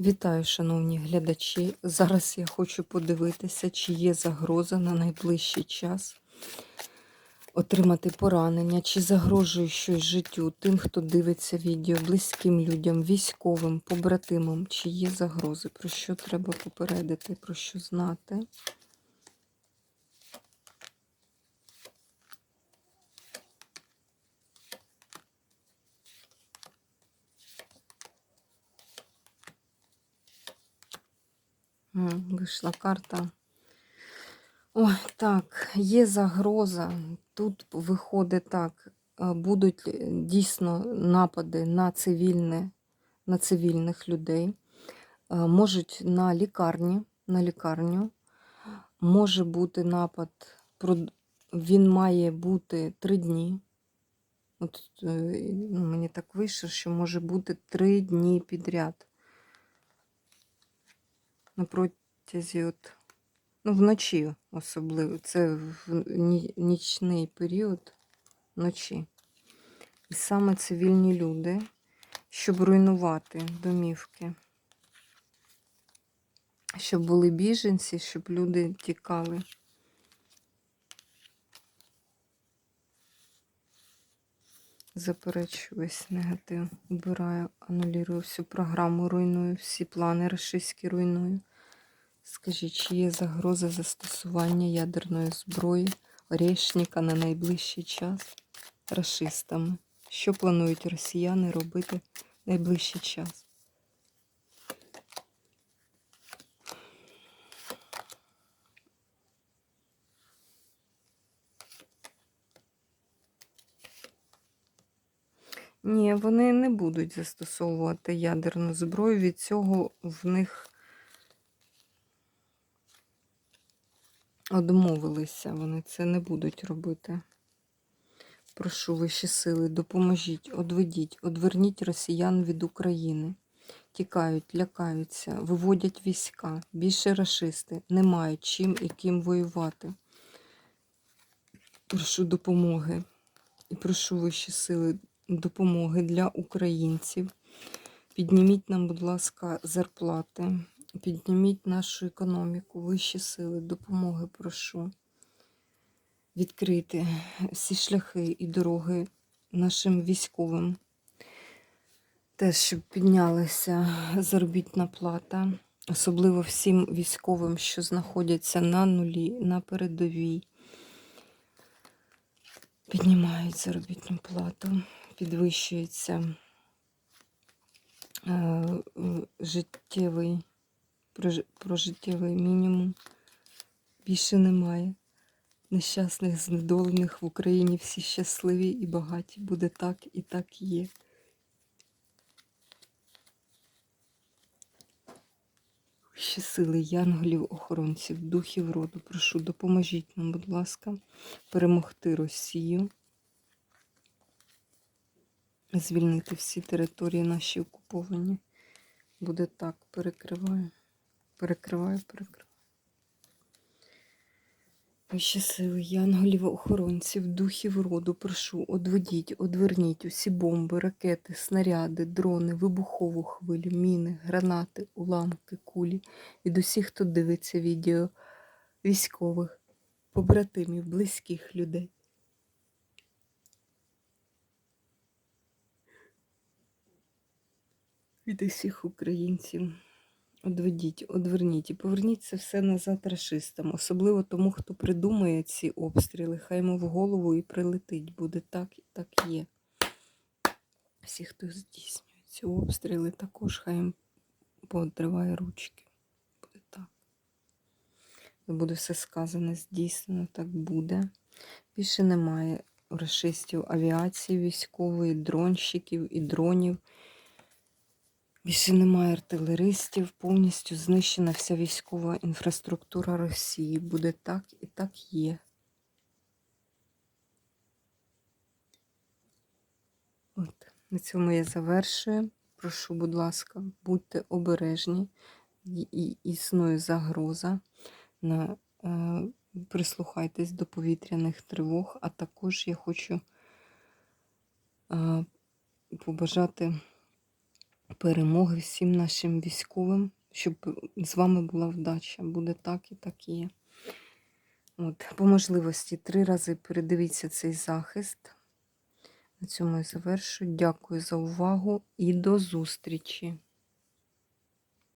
Вітаю, шановні глядачі. Зараз я хочу подивитися, чи є загроза на найближчий час отримати поранення, чи загрожує щось життю тим, хто дивиться відео, близьким людям, військовим, побратимам, чи є загрози, про що треба попередити, про що знати. Вийшла карта. Ой, так, є загроза. Тут виходить так, е, будуть е, дійсно напади на цивільне, на цивільних людей. Е, Можуть на лікарні, на лікарню. Може бути напад, він має бути три дні. От, е, ну, мені так вийшло, що може бути три дні підряд. На протязі от, ну, вночі особливо. Це в нічний період вночі. І саме цивільні люди, щоб руйнувати домівки. Щоб були біженці, щоб люди тікали. Заперечую весь негатив. Убираю, анулюю всю програму, руйную, всі плани рашистські руйную. Скажіть, чи є загроза застосування ядерної зброї Орешника на найближчий час рашистами? Що планують росіяни робити найближчий час? Ні, вони не будуть застосовувати ядерну зброю. Від цього в них одмовилися. Вони це не будуть робити. Прошу вищі сили, допоможіть, одведіть, одверніть росіян від України. Тікають, лякаються, виводять війська. Більше рашисти не мають чим і ким воювати. Прошу допомоги. І прошу вищі сили допомоги для українців. Підніміть нам, будь ласка, зарплати. Підніміть нашу економіку, вищі сили, допомоги прошу. Відкрити всі шляхи і дороги нашим військовим. Теж, щоб піднялася заробітна плата, особливо всім військовим, що знаходяться на нулі, на передовій. Піднімають заробітну плату, підвищується е, життєвий, прожиттєвий мінімум. Більше немає. Нещасних, знедолених в Україні всі щасливі і багаті. Буде так і так є. Ще сили янголів, охоронців, духів роду. Прошу, допоможіть нам, будь ласка, перемогти Росію, звільнити всі території наші окуповані. Буде так, перекриваю, перекриваю, перекриваю. Вищі сили, янголів, охоронців, духів роду, прошу, одведіть, одверніть усі бомби, ракети, снаряди, дрони, вибухову хвилю, міни, гранати, уламки, кулі від усіх, хто дивиться відео військових, побратимів, близьких людей. Від усіх українців. Одведіть, одверніть і поверніть це все назад рашистам, особливо тому, хто придумає ці обстріли. Хай йому в голову і прилетить. Буде так і так є. Всі, хто здійснює ці обстріли, також хай їм поотриває ручки. Буде так. Буде все сказане, здійснено, так буде. Більше немає у рашистів авіації військової, дронщиків і дронів. Більше немає артилеристів, повністю знищена вся військова інфраструктура Росії. Буде так і так є. От, на цьому я завершую. Прошу, будь ласка, будьте обережні. І- Існує загроза. На, е, прислухайтесь до повітряних тривог, а також я хочу е, побажати перемоги всім нашим військовим, щоб з вами була вдача. Буде так і так є. От, по можливості три рази передивіться цей захист. На цьому я завершу. Дякую за увагу і до зустрічі!